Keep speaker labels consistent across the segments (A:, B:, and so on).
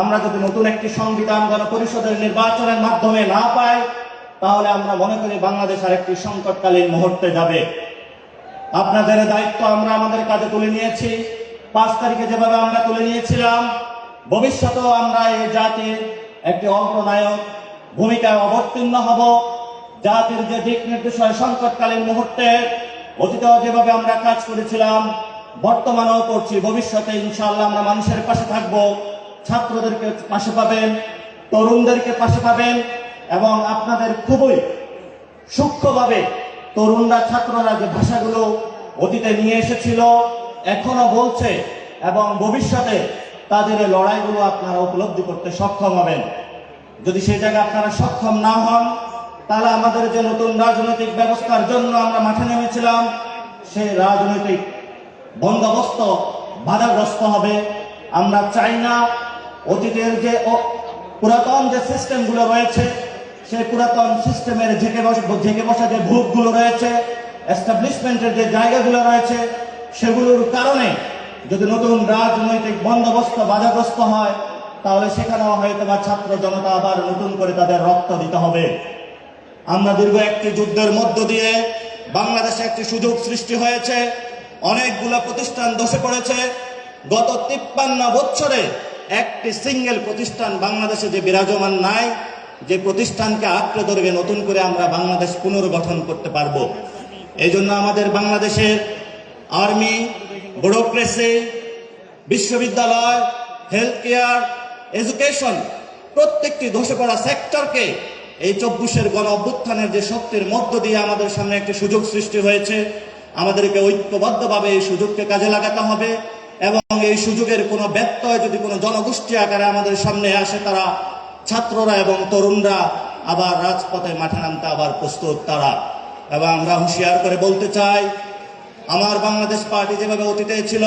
A: আমরা যদি নতুন একটি সংবিধান গণপরিষদের নির্বাচনের মাধ্যমে না পাই, তাহলে আমরা মনে করি বাংলাদেশ আর একটি সংকটকালীন মুহূর্তে যাবে। আপনাদের দায়িত্ব আমরা আমাদের কাজে তুলে নিয়েছি। পাঁচ তারিখে যেভাবে আমরা তুলে নিয়েছিলাম, ভবিষ্যতেও আমরা এই জাতির একটি অগ্রনায়ক ভূমিকায় অবতীর্ণ হব। জাতির যে দিক নির্দেশনা সংকটকালীন মুহূর্তে, অতীতেও যেভাবে আমরা কাজ করেছিলাম, বর্তমানেও করছি, ভবিষ্যতে ইনশাআল্লাহ আমরা মানুষের পাশে থাকব। ছাত্রদেরকে পাশে পাবেন, তরুণদেরকে পাশে পাবেন এবং আপনাদের খুবই সূক্ষ্মভাবে তরুণরা, ছাত্ররা যে ভাষাগুলো অতীতে নিয়ে এসেছিল, এখনও বলছে এবং ভবিষ্যতে তাদের লড়াইগুলো আপনারা উপলব্ধি করতে সক্ষম হবেন। যদি সেই জায়গায় আপনারা সক্ষম না হন, তাহলে আমাদের যে নতুন রাজনৈতিক ব্যবস্থার জন্য আমরা মাঠে নেমেছিলাম, সেই রাজনৈতিক বন্দোবস্ত বাধাগ্রস্ত হবে। আমরা চাই না অতীতের যে পুরাতন যে সিস্টেমগুলো রয়েছে, সেই পুরাতন সিস্টেমের ঝেঁকে ঝেঁকে বসা যে ভূতগুলো রয়েছে এস্টাবলিশমেন্টের যে জায়গাগুলো রয়েছে, সেগুলোর কারণে যদি নতুন রাজনৈতিক বন্দোবস্ত বাধাগ্রস্ত হয়, তাহলে সেখানেও হয়তো বা ছাত্র জনতা আবার নতুন করে তাদের রক্ত দিতে হবে। আমরা দীর্ঘ একটি যুদ্ধের মধ্য দিয়ে বাংলাদেশে একটি সুযোগ সৃষ্টি হয়েছে। অনেকগুলো প্রতিষ্ঠান ধসে পড়েছে। গত তিপ্পান্ন বছরে একটি সিঙ্গেল প্রতিষ্ঠান বাংলাদেশে যে বিরাজমান নাই, যে প্রতিষ্ঠানকে আঁকড়ে ধরবে, নতুন করে আমরা বাংলাদেশ পুনর্গঠন করতে পারব। এই জন্য আমাদের বাংলাদেশের আর্মি, ব্যুরোক্রেসি, বিশ্ববিদ্যালয় হেলথ কেয়ার এডুকেশন, প্রত্যেকটি ধসে পড়া সেক্টরকে এই চব্বিশের গণ অভ্যুত্থানের যে শক্তির মধ্য দিয়ে আমাদের সামনে একটি সুযোগ সৃষ্টি হয়েছে, আমাদেরকে ঐক্যবদ্ধভাবে এই সুযোগকে কাজে লাগাতে হবে। এবং এই সুযোগের কোনো ব্যত্যয় যদি কোনো জনগোষ্ঠী আকারে আমাদের সামনে আসে, তারা ছাত্ররা এবং তরুণরা আবার রাজপথে মাঠে নামতে আবার প্রস্তুত তারা। এবং আমরা হুঁশিয়ার করে বলতে চাই, আমার বাংলাদেশ পার্টি যেভাবে অতীতে ছিল,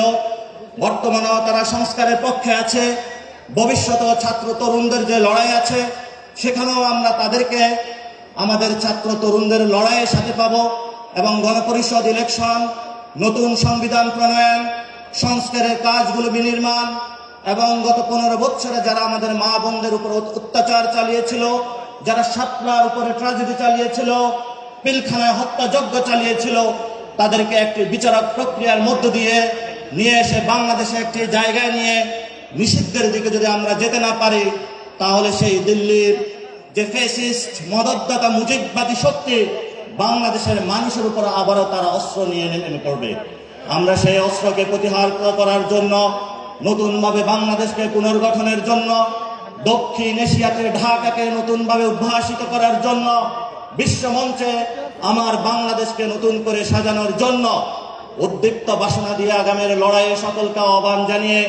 A: বর্তমানেও তারা সংস্কারের পক্ষে আছে, ভবিষ্যতেও ছাত্র তরুণদের যে লড়াই আছে, সেখানেও আমরা তাদেরকে, আমাদের ছাত্র তরুণদের লড়াইয়ের সাথে পাব এবং গণপরিষদ ইলেকশন, নতুন সংবিধান প্রণয়ন সংস্কারের কাজগুলো বিনির্মাণ এবং গত পনেরো বছরে যারা আমাদের মা বোনদের উপর অত্যাচার চালিয়েছিল, যারা সাতলার উপরে ট্রাজেডি চালিয়েছিল, পিলখানায় হত্যাযজ্ঞ চালিয়েছিল, তাদেরকে একটি বিচারক প্রক্রিয়ার মধ্য দিয়ে নিয়ে এসে বাংলাদেশে একটি জায়গায় নিয়ে নিষিদ্ধের দিকে যদি আমরা যেতে না পারি, তাহলে সেই দিল্লির যে ফেসিস্ট মদতদাতা, মুজিববাদী শক্তি বাংলাদেশের মানুষের উপর আবারও তারা অস্ত্র নিয়ে নেমে পড়বে। আমরা সেই অস্ত্রকে প্রতিহার করার জন্য, নতুনভাবে বাংলাদেশকে পুনর্গঠনের জন্য, দক্ষিণ এশিয়াতে ঢাকাকে নতুনভাবে উদ্ভাসিত করার জন্য বিশ্বমঞ্চে আমার বাংলাদেশকে নতুন করে সাজানোর জন্য উদ্দীপ্ত বাসনা দিয়ে আগামীর লড়াইয়ে সকলকে আহ্বান জানিয়ে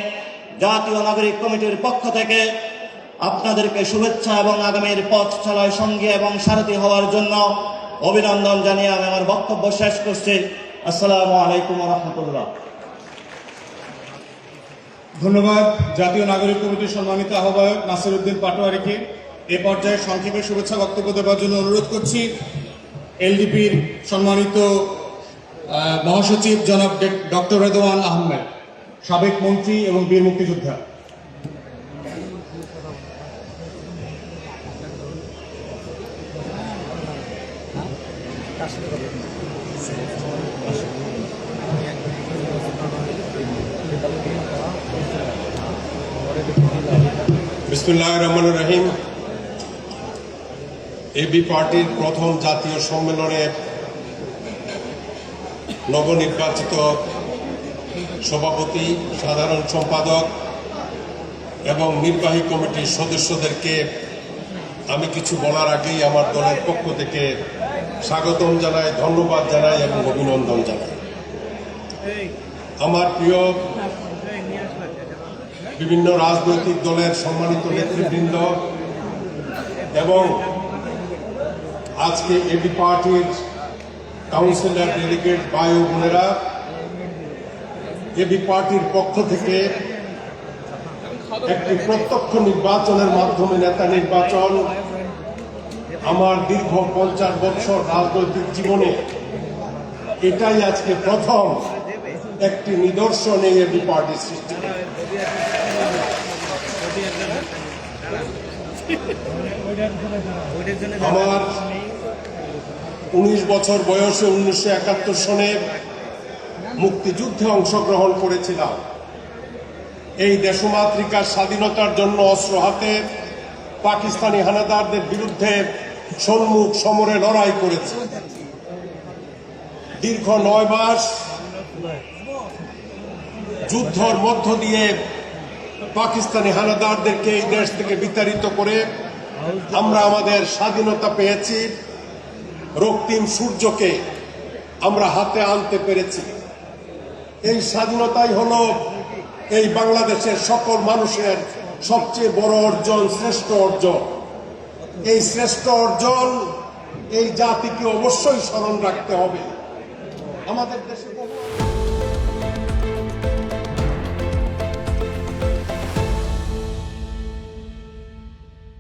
A: জাতীয় নাগরিক কমিটির পক্ষ থেকে আপনাদেরকে শুভেচ্ছা এবং আগামীর পথ চলায় সঙ্গী এবং সারথি হওয়ার জন্য অভিনন্দন জানিয়ে আমি আমার বক্তব্য শেষ করছি। আসসালামু আলাইকুম রহমতুল্লাহ।
B: ধন্যবাদ জাতীয় নাগরিক কমিটির সম্মানিত আহ্বায়ক নাসির উদ্দিন পাটোয়ারিকে। এ পর্যায়ে সংক্ষেপে শুভেচ্ছা বক্তব্য দেওয়ার জন্য অনুরোধ করছি। এলডিপির সম্মানিত মহাসচিব জনাব ডক্টর রেদওয়ান আহমেদ সাবেক মন্ত্রী এবং বীর মুক্তিযোদ্ধা।
C: রহমান রহিম। এবি পার্টির প্রথম জাতীয় সম্মেলনে নবনির্বাচিত সভাপতি, সাধারণ সম্পাদক এবং নির্বাহী কমিটির সদস্যদেরকে আমি কিছু বলার আগেই আমার দলের পক্ষ থেকে স্বাগতম জানাই, ধন্যবাদ জানাই এবং অভিনন্দন জানাই। আমার প্রিয় বিভিন্ন রাজনৈতিক দলের সম্মানিত নেতৃবৃন্দ এবং আজকে এবি পার্টির কাউন্সিলর ডেলিগেট বায়ু বোনেরা এবি পার্টির পক্ষ থেকে একটি প্রত্যক্ষ নির্বাচনের মাধ্যমে নেতা নির্বাচন আমার দীর্ঘ পঞ্চাশ বছর রাজনৈতিক জীবনে এটাই আজকে প্রথম একটি নিদর্শন এই এবি পার্টির সৃষ্টি করে। আমার উনিশ বছর বয়সে উনিশশো একাত্তর সনে মুক্তিযুদ্ধে অংশগ্রহণ করেছিলাম। এই দেশমাতৃকার স্বাধীনতার জন্য অস্ত্র হাতে পাকিস্তানি হানাদারদের বিরুদ্ধে সম্মুখ সমরে লড়াই করেছে। দীর্ঘ নয় মাস যুদ্ধর মধ্য দিয়ে পাকিস্তানি হানাদারদেরকে এই দেশ থেকে বিতাড়িত করে আমরা আমাদের স্বাধীনতা পেয়েছি। রক্তিম সূর্যকে আমরা হাতে আনতে পেরেছি। এই স্বাধীনতাই হলো এই বাংলাদেশের সকল মানুষের সবচেয়ে বড় অর্জন, শ্রেষ্ঠ অর্জন। এই শ্রেষ্ঠ অর্জন এই জাতিকে অবশ্যই স্মরণ রাখতে হবে। আমাদের দেশে